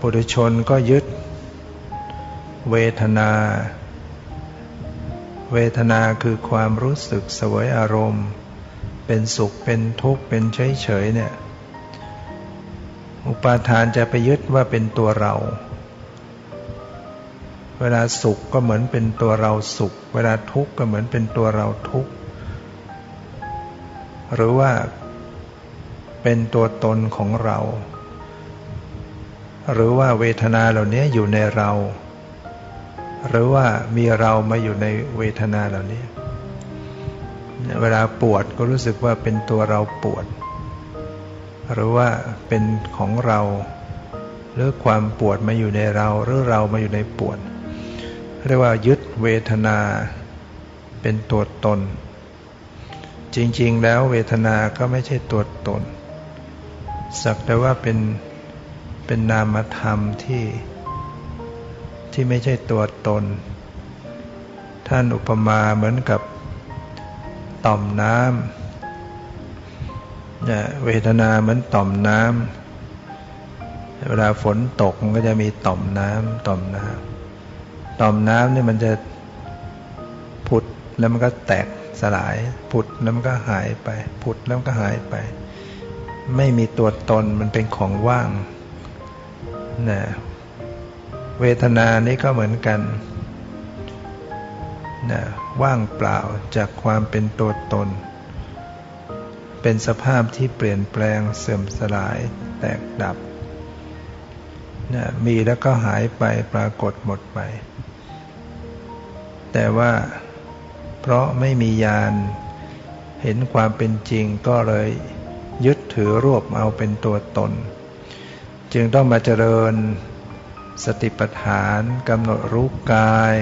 ปุถุชนก็ยึด เวทนา เวทนาคือความรู้สึกสวยอารมณ์ เป็นสุขเป็นทุกข์เป็นเฉยเฉยเนี่ย อุปาทานจะไปยึดว่าเป็นตัวเรา เวลาสุขก็เหมือนเป็นตัวเราสุข เวลาทุกข์ก็เหมือนเป็นตัวเราทุกข์ หรือว่าเป็นตัวตนของเรา หรือว่าเวทนาเหล่านี้อยู่ในเรา หรือว่ามีเรามาอยู่ในเวทนาเหล่านี้ เวลาปวดก็รู้สึกว่าเป็นตัวเราปวด หรือว่าเป็นของเรา หรือความปวดมาอยู่ในเรา หรือเรามาอยู่ในปวด เรียกว่ายึดเวทนาเป็นตัวตน จริงๆ แล้วเวทนาก็ไม่ใช่ตัวตน สักแต่ว่าเป็น เป็นนามธรรมที่ที่ไม่ใช่ตัวตน ท่านอุปมาเหมือนกับต่อมน้ำเนี่ยเวทนาเหมือนต่อมน้ำเวลาฝนตกมันก็จะมีต่อมน้ำต่อมน้ำต่อมน้ำเนี่ยมันจะผุดแล้วมันก็แตกสลายผุดแล้วมันก็หายไปผุดแล้วมันก็หายไป ไม่มีตัวตนมันเป็นของว่าง นะเวทนานี้ก็เหมือนกันนะว่างเปล่าจากความเป็นตัวตน เป็นสภาพที่เปลี่ยนแปลงเสื่อมสลายแตกดับนะมีแล้วก็หายไปปรากฏหมดไป แต่ว่าเพราะไม่มียานเห็นความเป็นจริงก็เลยยึดถือรวบเอาเป็นตัวตน จึงต้องมาเจริญสติปัฏฐานกำหนดรู้กาย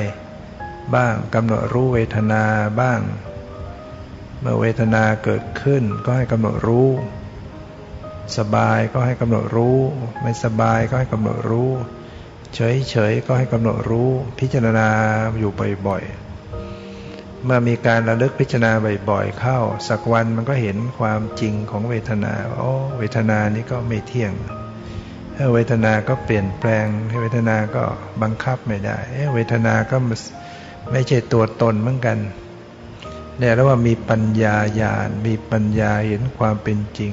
บ้างกำหนดรู้เวทนาบ้าง เมื่อเวทนาเกิดขึ้นก็ให้กำหนดรู้ สบายก็ให้กำหนดรู้ ไม่สบายก็ให้กำหนดรู้ เฉยๆก็ให้กำหนดรู้พิจารณาอยู่บ่อยๆเมื่อมีการระลึกพิจารณาบ่อยๆเข้า สักวันมันก็เห็นความจริงของเวทนาโอ้เวทนานี้ก็ไม่เที่ยง เวทนาก็เปลี่ยนแปลง เวทนาก็บังคับไม่ได้เวทนาก็ไม่ใช่ตัวตนเหมือนกันเนี่ยแล้วว่ามีปัญญาญาณมีปัญญาเห็นความเป็นจริง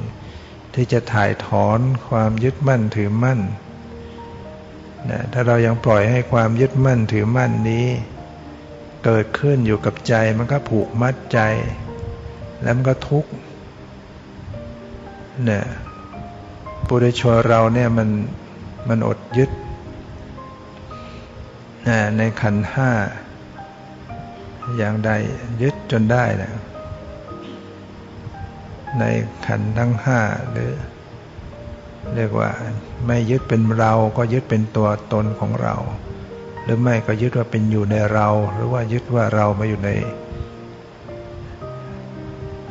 ที่จะถ่ายถอนความยึดมั่นถือมั่นนะถ้าเรายังปล่อยให้ความยึดมั่นถือมั่นนี้ เกิดขึ้นอยู่กับใจมันก็ผูกมัดใจ แล้วมันก็ทุกข์เนี่ย ปุถุชนเราเนี่ยมันมันอดยึดในขันห้า อย่างใดยึดจนได้นะในขันทั้งห้าหรือ เรียกว่า ไม่ยึดเป็นเราก็ยึดเป็นตัวตนของเรา หรือไม่ก็ยึดว่าเป็นอยู่ในเรา หรือว่ายึดว่าเรามาอยู่ใน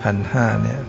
ขันห้าเนี่ย